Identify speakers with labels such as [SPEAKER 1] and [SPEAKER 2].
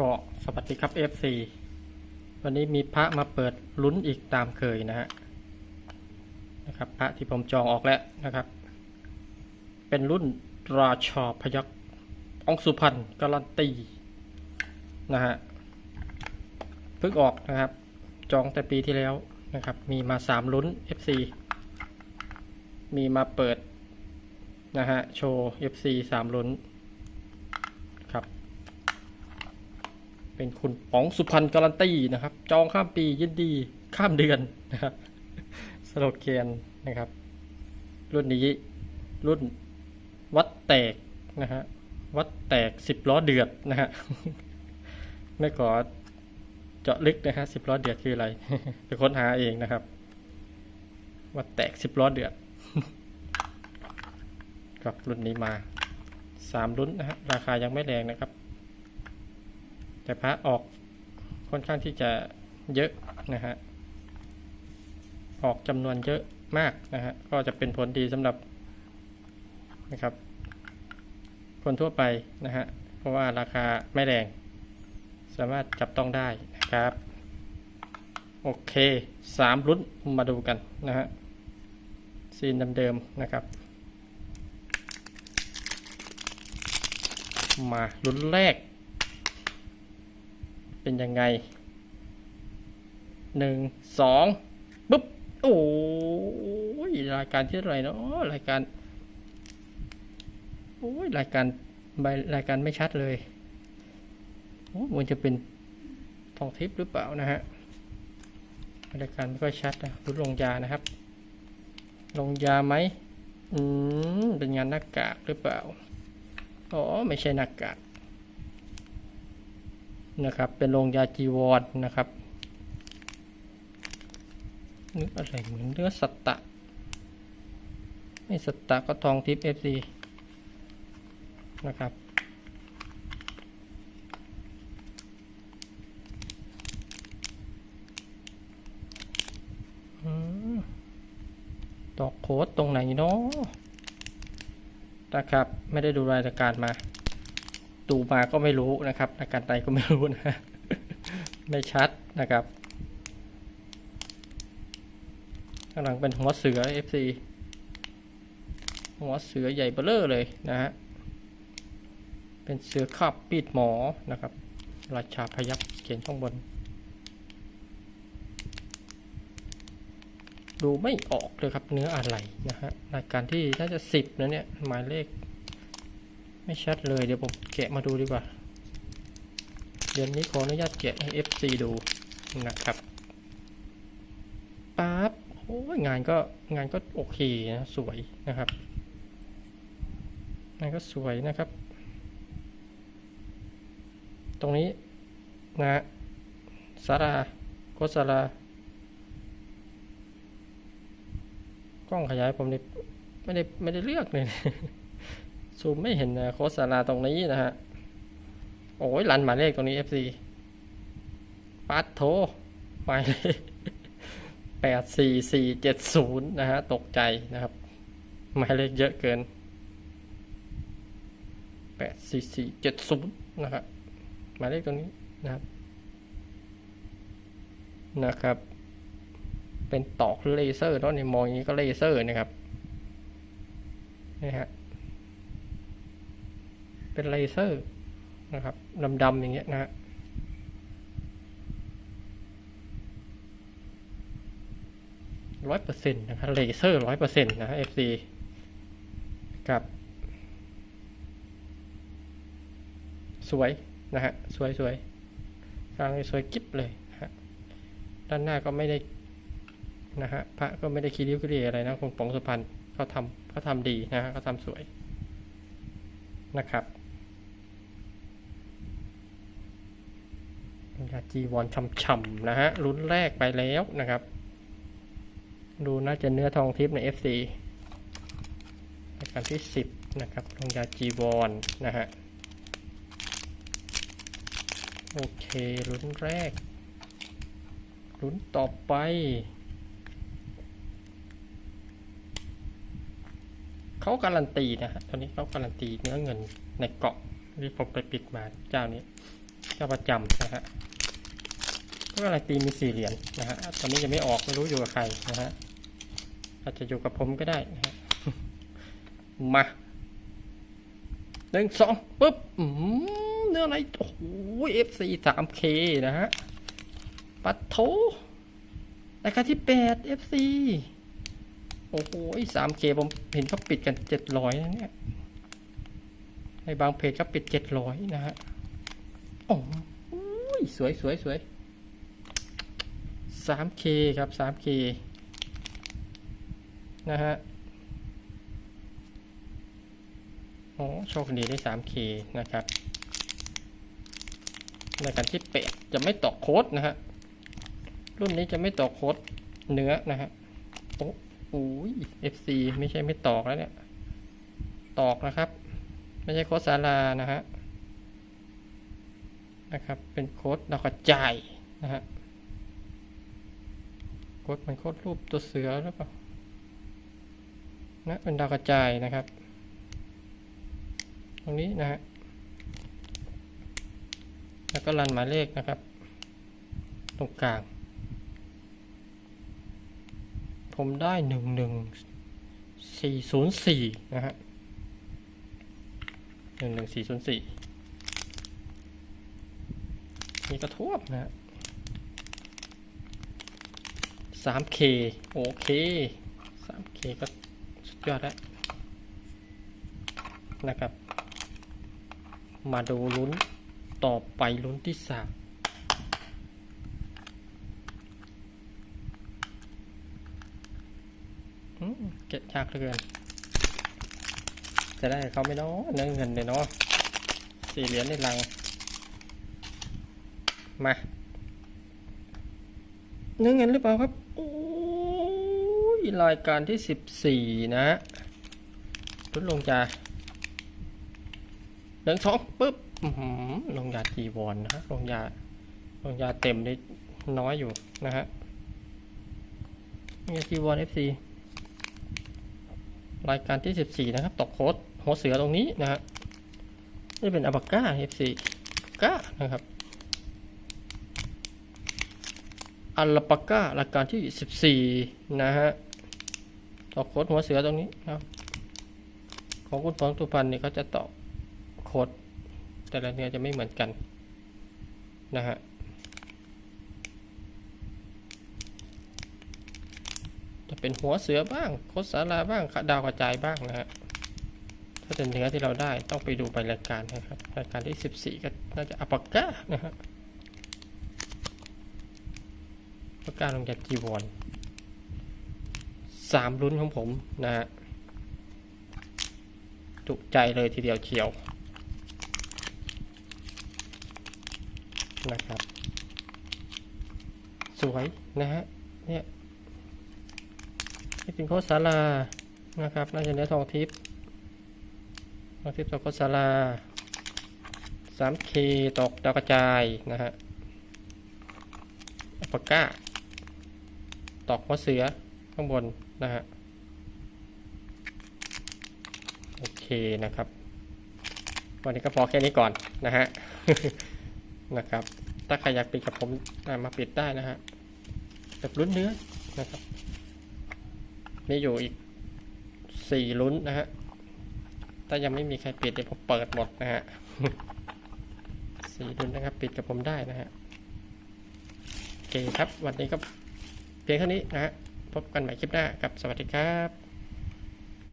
[SPEAKER 1] ก็สวัสดีครับ FC วันนี้มีพระมาเปิดลุ้นอีกตามเคยนะฮะนะครับพระที่ผมจองออกแล้วนะครับ เป็นรุ่นราชาพยักองค์สุพรรณการันตีนะฮะเพิ่งออกนะครับ จองแต่ปีที่แล้วนะครับ มีมาสามลุ้น FC มีมาเปิดนะฮะโชว์ FC สามลุ้นครับ เป็นคุณป๋องสุพรรณการันตีนะครับ จองข้ามปียินดีข้ามเดือนนะครับสโลแกนนะครับ รุ่นนี้รุ่นวัดแตกนะฮะวัดแตกสิบล้อเดือดนะฮะไม่ขอเจาะลึกนะฮะสิบล้อเดือดคืออะไรไปค้นหาเองนะครับ วัดแตกสิบล้อเดือดกับรุ่นนี้มาสามรุ่นนะฮะราคายังไม่แรงนะครับ แต่พระออกค่อนข้างที่จะเยอะนะฮะออกจำนวนเยอะมากนะฮะก็จะเป็นผลดีสำหรับนะครับ คนทั่วไปนะฮะเพราะว่าราคาไม่แรง สามารถจับต้องได้นะครับ โอเคสามรุ่นมาดูกันนะฮะซีนเดิมๆนะครับ มารุ่นแรก เป็นยังไงหนึ่งสองปุ๊บ โอ้ยรายการที่เท่าไรเนาะรายการ โอ้ยรายการใบรายการไม่ชัดเลยโอ้มันจะเป็นทองทิพย์หรือเปล่านะฮะรายการไม่ค่อยชัดนะรุ้นลงยานะครับ ลงยาไหมอืมเป็นงานหน้ากากหรือเปล่า อ๋อ ไม่ใช่หน้ากาก นะครับ เป็นโรงยาจีวรนนะครับเนื้ออะไรเหมือนเนื้อสัตตะ ไม่สัตตะก็ทองทิพย์เอฟซีนะครับตอกโค้ดตรงไหนเนาะนะครับ ไม่ได้ดูรายการมา ดูมาก็ไม่รู้นะครับราการใดก็ไม่รู้นะไม่ชัดนะครับข้างหลังเป็นหัวเสือ FC หัวเสือใหญ่เบ้อเร่อเลยนะฮะเป็นเสือคาบปีดหมอนะครับ ราชาพยับเขียนข้างบน ดูไม่ออกเลยครับเนื้ออะไรนะฮะรายการที่น่าจะสิบนะเนี่ยหมายเลข ไม่ชัดเลยเดี๋ยวผมแกะมาดูดีกว่า เดือนนี้ขออนุญาตแกะให้ FC ดูนะครับปั๊บโอ้ยงานก็งานก็โอเคนะสวยนะครับงานก็สวยนะครับ ตรงนี้นะฮะสาราโคสารากล้องขยายผมนี่ไม่ได้ไม่ได้เลือกเลย ซูมไม่เห็นนะโคสาราตรงนี้นะฮะ โอ้ยรันหมายเลขตรงนี้ FC ปัดโทหมายเลขแปดสี่สี่เจ็ดศูนย์นะฮะ ตกใจนะครับ หมายเลขเยอะเกินแปดสี่สี่เจ็ดศูนย์นะครับหมายเลขตรงนี้นะครับ นะครับ เป็นตอกเลเซอร์เนาะนี่มองอย่างนี้ก็เลเซอร์นะครับ นี่ฮะ เป็นเลเซอร์นะครับดำๆอย่างเงี้ยนะฮะร้อยเปอร์เซ็นต์นะครับเลเซอร์ร้อยเปอร์เซ็นต์นะฮะ FC ครับ สวยนะฮะ สวยสวยกลางสวยกิ๊บเลยนะฮะด้านหน้าก็ไม่ได้นะฮะพระก็ไม่ได้คีริ้วคีรีอะไรนะคงป๋องสุพรรณเขาทำเขาทำดีนะฮะเขาทำสวยนะครับ ยา จีวอนช่ำๆนะฮะรุ่นแรกไปแล้วนะครับ ดูน่าจะเนื้อทองทิพย์ใน FC รายการที่ 10 นะครับลงยาจีวอนนะฮะโอเครุ่นแรกรุ่นต่อไป เขาการันตีนะฮะตอนนี้เขาการันตีเนื้อเงินในเกาะที่ผมไปปิดมาเจ้านี้เจ้าประจำนะฮะ ก็อะไรตีมีสี่เหรียญนะฮะ ตอนนี้ยังไม่ออกไม่รู้อยู่กับใครนะฮะ อาจจะอยู่กับผมก็ได้นะฮะมาหนึ่งสองปุ๊บเนื้ออะไรโอ้โหเอฟซีสามเคนะฮะ ปัดโถรายการที่แปดเอฟซีโอ้โหสามเคผมเห็นเขาปิดกันเจ็ดร้อยนะเนี่ย ในบางเพจก็ปิดเจ็ดร้อยนะฮะ โอ้ยสวยสวยสวย สามเครับสามเคนะฮะโอ้โชคดีได้สามเคนะครับ ในการที่เป็ดจะไม่ตอกโค้ดนะฮะ รุ่นนี้จะไม่ตอกโค้ดเนื้อนะฮะ โอ้โอ้ย FC ไม่ใช่ไม่ตอกแล้วเนี่ย ตอกนะครับ ไม่ใช่โค้ดสารานะฮะ นะครับ เป็นโค้ดดากระจายนะฮะ คดมันโคดรูปตัวเสือหรือเปล่านะเป็นดาวกระจายนะครับ ตรงนี้นะฮะแล้วก็รันหมายเลขนะครับ ตรงกลาง ผมได้หนึ่งหนึ่งสี่ศูนย์สี่นะฮะหนึ่งหนึ่งสี่ศูนย์สี่นี่ก็ท่วมนะฮะ สามเคโอเคสามเคก็สุดยอดแล้วนะครับ มาดูลุ้นต่อไปลุ้นที่สามเก็บยากเหลือเกิน จะได้เขาไม่เนาะเนื้อเงินเลยเนาะสี่เหรียญในลัง มา เนื้อเงินหรือเปล่าครับ รายการที่สิบสี่นะฮะลดลงจาหนึ่งสองปุ๊บลงยาจีวอนนะฮะลงยาลงยาเต็มได้น้อยอยู่นะฮะยาจีวอนเอฟซีรายการที่ 14 นะครับตกโค้ดหัวเสือตรงนี้นะฮะนี่เป็นอัปก้า F4 ก้านะครับอัลปาก้ารายการที่ 14 นะฮะ ตอกโคดหัวเสือตรงนี้นะครับ ของคุณฟองตุพันธ์นี่เขาจะตอกโคดแต่ละเนื้อจะไม่เหมือนกันนะฮะจะเป็นหัวเสือบ้างโคสาราบ้างดาวกระจายบ้างนะฮะถ้าเป็นเนื้อที่เราได้ต้องไปดูไปรายการนะครับรายการที่สิบสี่ก็น่าจะอปาก้านะฮะอปาก้าลงจากจีวอน สามลุ้นของผมนะฮะจุใจเลยทีเดียวเชียวนะครับ สวยนะฮะเนี่ยนี่เป็นโคสารานะครับน่าจะเนื้อทองทิพย์ทองทิพย์ตกโคสารา 3K ตกดาวกระจายนะฮะอัปก้าตอกหัวเสือ ข้างบนนะฮะโอเคนะครับ วันนี้ก็พอแค่นี้ก่อนนะฮะนะครับ ถ้าใครอยากปิดกับผมมาปิดได้นะฮะแบบลุ้นเนื้อนะครับมีอยู่อีกสี่ลุ้นนะฮะถ้ายังไม่มีใครปิดเดี๋ยวผมเปิดหมดนะฮะสี่ลุ้นนะครับ ปิดกับผมได้นะฮะโอเคครับ วันนี้ก็เพียงเท่านี้นะฮะ พบกันใหม่คลิปหน้ากับสวัสดีครับ